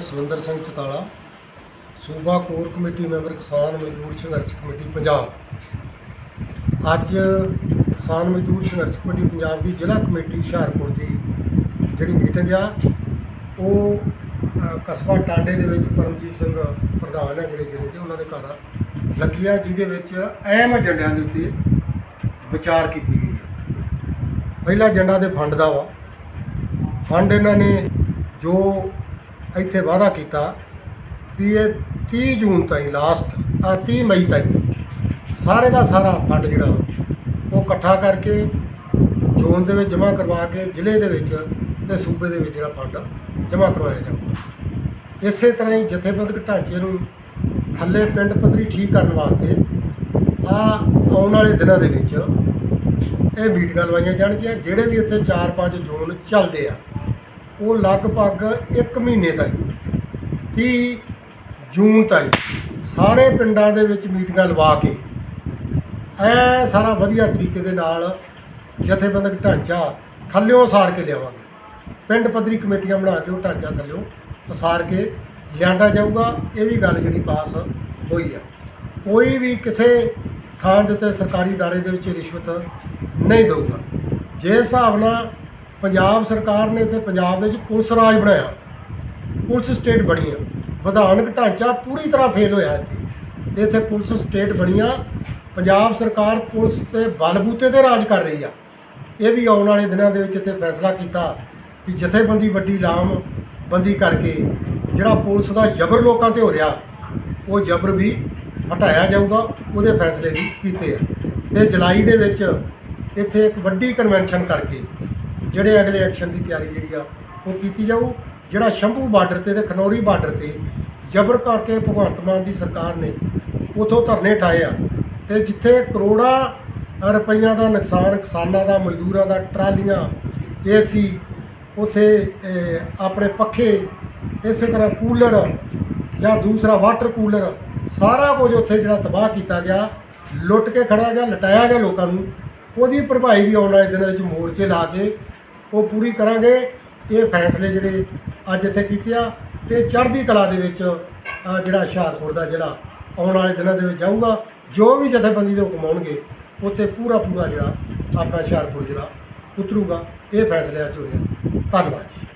ਸਵਿੰਦਰ ਸਿੰਘ ਚਤਾਲਾ, ਸੂਬਾ core committee member ਕਿਸਾਨ ਮਜ਼ਦੂਰ ਸੰਘਰਸ਼ ਕਮੇਟੀ ਪੰਜਾਬ। ਅੱਜ ਕਿਸਾਨ ਮਜ਼ਦੂਰ ਸੰਘਰਸ਼ ਕਮੇਟੀ ਪੰਜਾਬ ਦੀ ਜ਼ਿਲ੍ਹਾ ਕਮੇਟੀ ਹੁਸ਼ਿਆਰਪੁਰ ਦੀ ਜਿਹੜੀ ਮੀਟਿੰਗ ਆ, ਉਹ ਕਸਬਾ ਟਾਂਡੇ ਦੇ ਵਿੱਚ ਪਰਮਜੀਤ ਸਿੰਘ ਪ੍ਰਧਾਨ ਹੈ ਜਿਹੜੇ ਜ਼ਿਲ੍ਹੇ ਦੇ ਉਹਨਾਂ ਦੇ ਘਰ ਲੱਗੀ ਆ, ਜਿਹਦੇ ਵਿੱਚ ਅਹਿਮ ਏਜੰਡਿਆਂ ਦੇ ਉੱਤੇ ਵਿਚਾਰ ਕੀਤੀ ਗਈ ਹੈ ਪਹਿਲਾ ਏਜੰਡਾ ਦੇ ਫੰਡ ਦਾ ਵਾ। ਫੰਡ ਇਹਨਾਂ ਨੇ ਜੋ ਇੱਥੇ ਵਾਅਦਾ ਕੀਤਾ ਵੀ ਇਹ 30 ਜੂਨ ਤਾਈਂ ਲਾਸਟ ਆ 30 ਮਈ ਤਾਈਂ ਸਾਰੇ ਦਾ ਸਾਰਾ ਫੰਡ ਜਿਹੜਾ ਉਹ ਇਕੱਠਾ ਕਰਕੇ ਜ਼ੋਨ ਦੇ ਵਿੱਚ ਜਮ੍ਹਾਂ ਕਰਵਾ ਕੇ ਜ਼ਿਲ੍ਹੇ ਦੇ ਵਿੱਚ ਤੇ ਸੂਬੇ ਦੇ ਵਿੱਚ ਜਿਹੜਾ ਫੰਡ ਜਮ੍ਹਾਂ ਕਰਵਾਇਆ ਜਾਊਗਾ। ਇਸੇ ਤਰ੍ਹਾਂ ਹੀ ਜਥੇਬੰਦਕ ਢਾਂਚੇ ਨੂੰ ਥੱਲੇ ਪਿੰਡ ਪੱਧਰੀ ਠੀਕ ਕਰਨ ਵਾਸਤੇ ਆ ਆਉਣ ਵਾਲੇ ਦਿਨਾਂ ਦੇ ਵਿੱਚ ਇਹ ਮੀਟਿੰਗਾਂ ਲਵਾਈਆਂ ਜਾਣਗੀਆਂ, ਜਿਹੜੇ ਵੀ ਇੱਥੇ 4-5 ਜ਼ੋਨ ਚੱਲਦੇ ਆ। ਉਹ ਲਗਭਗ 1 ਮਹੀਨੇ ਤਾਈਂ 30 ਜੂਨ ਤਾਈਂ ਸਾਰੇ ਪਿੰਡਾਂ ਦੇ ਵਿੱਚ ਮੀਟਿੰਗਾਂ ਲਵਾ ਕੇ ਐ ਸਾਰਾ ਵਧੀਆ ਤਰੀਕੇ ਦੇ ਨਾਲ ਜਥੇਬੰਦਕ ਢਾਂਚਾ ਥੱਲਿਓਂ ਸਾਰ ਕੇ ਲਿਆਵਾਂਗੇ। ਪਿੰਡ ਪੱਧਰੀ ਕਮੇਟੀਆਂ ਬਣਾ ਕੇ ਉਹ ਢਾਂਚਾ ਥੱਲਿਓਂ ਉਸਾਰ ਕੇ ਲਿਆਂਦਾ ਜਾਊਗਾ, ਇਹ ਵੀ ਗੱਲ ਜਿਹੜੀ ਪਾਸ ਹੋਈ ਆ। ਕੋਈ ਵੀ ਕਿਸੇ ਥਾਂ ਦੇ ਉੱਤੇ ਸਰਕਾਰੀ ਦਾਰੇ ਦੇ ਵਿੱਚ ਰਿਸ਼ਵਤ ਨਹੀਂ ਦੇਊਗਾ। ਜੇ ਹਿਸਾਬ ਨਾਲ ਪੰਜਾਬ ਸਰਕਾਰ ਨੇ ਇੱਥੇ ਪੰਜਾਬ ਵਿੱਚ ਪੁਲਿਸ ਰਾਜ ਬਣਾਇਆ। ਪੁਲਿਸ ਸਟੇਟ ਬਣੀ ਆ। ਵਿਧਾਨਕ ਢਾਂਚਾ ਪੂਰੀ ਤਰ੍ਹਾਂ ਫੇਲ ਹੋਇਆ ਇੱਥੇ। ਤੇ ਇੱਥੇ ਪੁਲਿਸ ਸਟੇਟ ਬਣੀ ਆ ਪੰਜਾਬ ਸਰਕਾਰ ਪੁਲਿਸ ਤੇ ਬਲਬੂਤੇ ਤੇ ਰਾਜ ਕਰ ਰਹੀ ਆ। ਇਹ ਵੀ ਆਉਣ ਵਾਲੇ ਦਿਨਾਂ ਦੇ ਵਿੱਚ ਇੱਥੇ ਫੈਸਲਾ ਕੀਤਾ ਕਿ ਜਥੇਬੰਦੀ ਵੱਡੀ ਲਾਮ ਬੰਦੀ ਕਰਕੇ ਜਿਹੜਾ ਪੁਲਿਸ ਦਾ ਜ਼ਬਰ ਲੋਕਾਂ ਤੇ ਹੋ ਰਿਹਾ, ਉਹ ਜ਼ਬਰ ਵੀ ਹਟਾਇਆ ਜਾਊਗਾ। ਉਹਦੇ ਫੈਸਲੇ ਵੀ ਕੀਤੇ ਆ। ਤੇ ਜੁਲਾਈ ਦੇ ਵਿੱਚ ਇੱਥੇ ਇੱਕ ਵੱਡੀ ਕਨਵੈਨਸ਼ਨ ਕਰਕੇ ਜਿਹੜੇ ਅਗਲੇ ਐਕਸ਼ਨ ਦੀ ਤਿਆਰੀ ਜਿਹੜੀ ਆ, ਉਹ ਕੀਤੀ ਜਾਊ, ਜਿਹੜਾ ਸ਼ੰਭੂ ਬਾਰਡਰ ਤੇ ਤੇ ਖਨੌਰੀ ਬਾਰਡਰ ਤੇ ਜ਼ਬਰ ਕਰਕੇ ਭਗਵੰਤ ਮਾਨ ਦੀ ਸਰਕਾਰ ਨੇ ਉਥੋਂ ਧਰਨੇ ਠਾਏ ਆ ਤੇ ਜਿੱਥੇ ਕਰੋੜਾਂ ਰੁਪਈਆਂ ਦਾ ਨੁਕਸਾਨ ਕਿਸਾਨਾਂ ਦਾ, ਮਜ਼ਦੂਰਾਂ ਦਾ, ਟਰਾਲੀਆਂ ਏਸੀ ਉਥੇ ਆਪਣੇ ਪੱਖੇ, ਇਸੇ ਤਰ੍ਹਾਂ ਕੂਲਰ ਜਾਂ ਦੂਸਰਾ ਵਾਟਰ ਕੂਲਰ, ਸਾਰਾ ਕੁਝ ਉੱਥੇ ਜਿਹੜਾ ਤਬਾਹ ਕੀਤਾ ਗਿਆ, ਲੁੱਟ ਕੇ ਖੜਾ ਗਿਆ, ਲਟਾਇਆ ਗਿਆ ਲੋਕਾਂ ਨੂੰ। ਉਹਦੀ ਭਰਪਾਈ ਵੀ ਆਉਣ ਵਾਲੇ ਦਿਨਾਂ ਵਿੱਚ ਮੋਰਚੇ ਲਾ ਕੇ ਉਹ ਪੂਰੀ ਕਰਾਂਗੇ। ਇਹ ਫੈਸਲੇ ਜਿਹੜੇ ਅੱਜ ਇੱਥੇ ਕੀਤੇ ਆ ਤੇ ਚੜ੍ਹਦੀ ਕਲਾ ਦੇ ਵਿੱਚ ਜਿਹੜਾ ਹੁਸ਼ਿਆਰਪੁਰ ਦਾ ਜ਼ਿਲ੍ਹਾ ਆਉਣ ਵਾਲੇ ਦਿਨਾਂ ਦੇ ਵਿੱਚ ਜਾਊਗਾ, ਜੋ ਵੀ ਜਥੇਬੰਦੀ ਦੇ ਹੁਕਮ ਆਉਣਗੇ, ਉੱਥੇ ਪੂਰਾ ਪੂਰਾ ਜਿਹੜਾ ਆਪਣਾ ਹੁਸ਼ਿਆਰਪੁਰ ਜ਼ਿਲ੍ਹਾ ਉਤਰੂਗਾ। ਇਹ ਫੈਸਲੇ ਅੱਜ ਹੋਏ ਆ। ਧੰਨਵਾਦ ਜੀ।